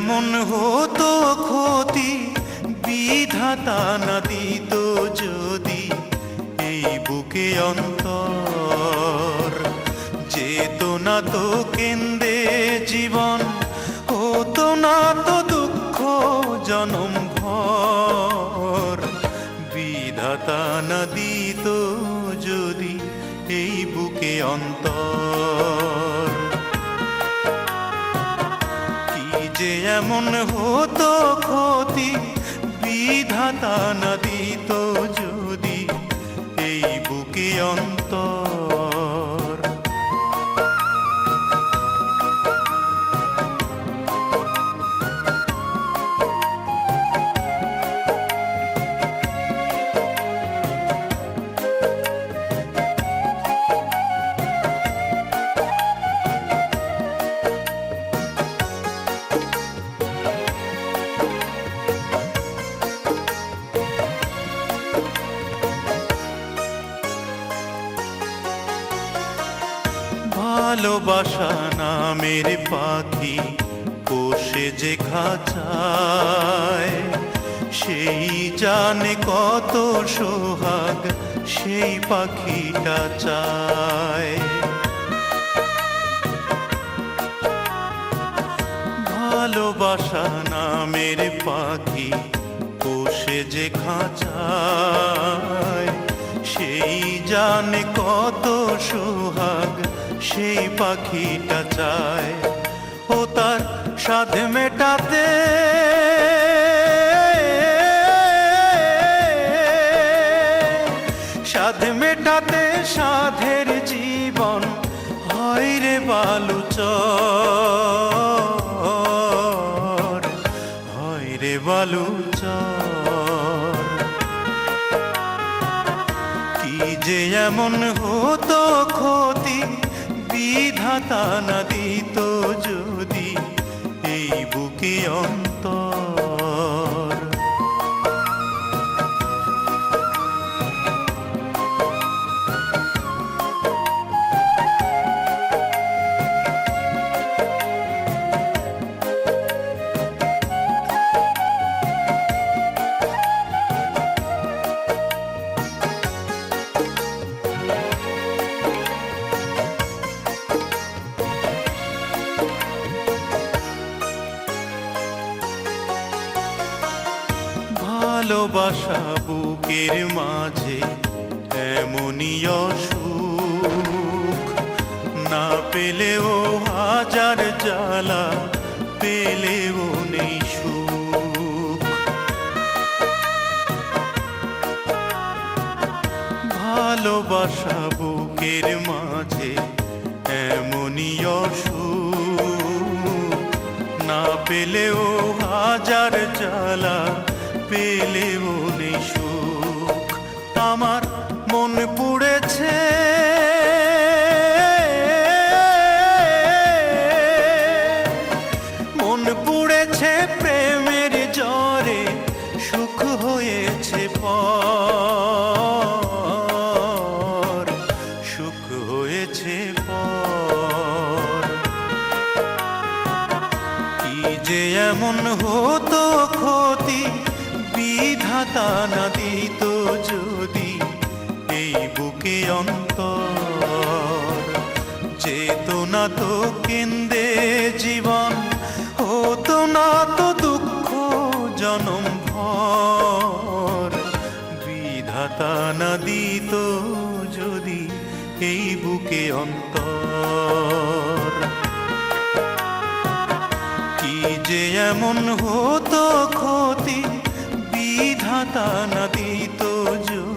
যেমন হতো ক্ষতি, বিধাতা না দিত যদি এই বুকে অন্তর। যেত না তো কেন্দ্রে জীবন, হতো না তো দুঃখ জনম ভর। বিধাতা না দিত যদি এই বুকে অন্তর। যে এমন হতো ক্ষতি বিধাতা না দিত যদি। এই বুকে অন্তর ভালোবাসা নামের পাখি কোষে যে খাঁচায়, সেই জানে কত সোহাগ সেই পাখিটা চায়। ভালোবাসা নামের পাখি কোষে যে খাঁচায়, সেই জানে কত সোহাগ সেই পাখিটা চায়। ও তার সাধ মেটাতে। সাধ মেটাতে সাধের জীবন হয় রে বালুচর। হয় রে কি যে এমন হতো ক্ষতি বিধাতা না দিত যদি এই বুকে অন্তর ভালোবাসা বুকের মাঝে, এমনই অসুখ। না পেলেও হাজার জ্বালা, পেলেও নেই সুখ। ভালোবাসা বুকের মাঝে, এমনই অসুখ। না পেলেও হাজার জ্বালা পেলেও নেই সুখ। আমার মন পুড়েছে। মন পুড়েছে, প্রেমের জ্বরে সুখ হয়েছে পর। সুখ হয়েছে যে এমন হতো ক্ষতি বিধাতা না দিত যদি এই বুকে অন্তর। চেতনা তো কেন্দ্রে জীবন, হতো না তো দুঃখ জনম ভর। বিধাতা না দিত যদি এই বুকে অন্তর। কি যে এমন হতো ক্ষতি বিধাতা না দিত যদি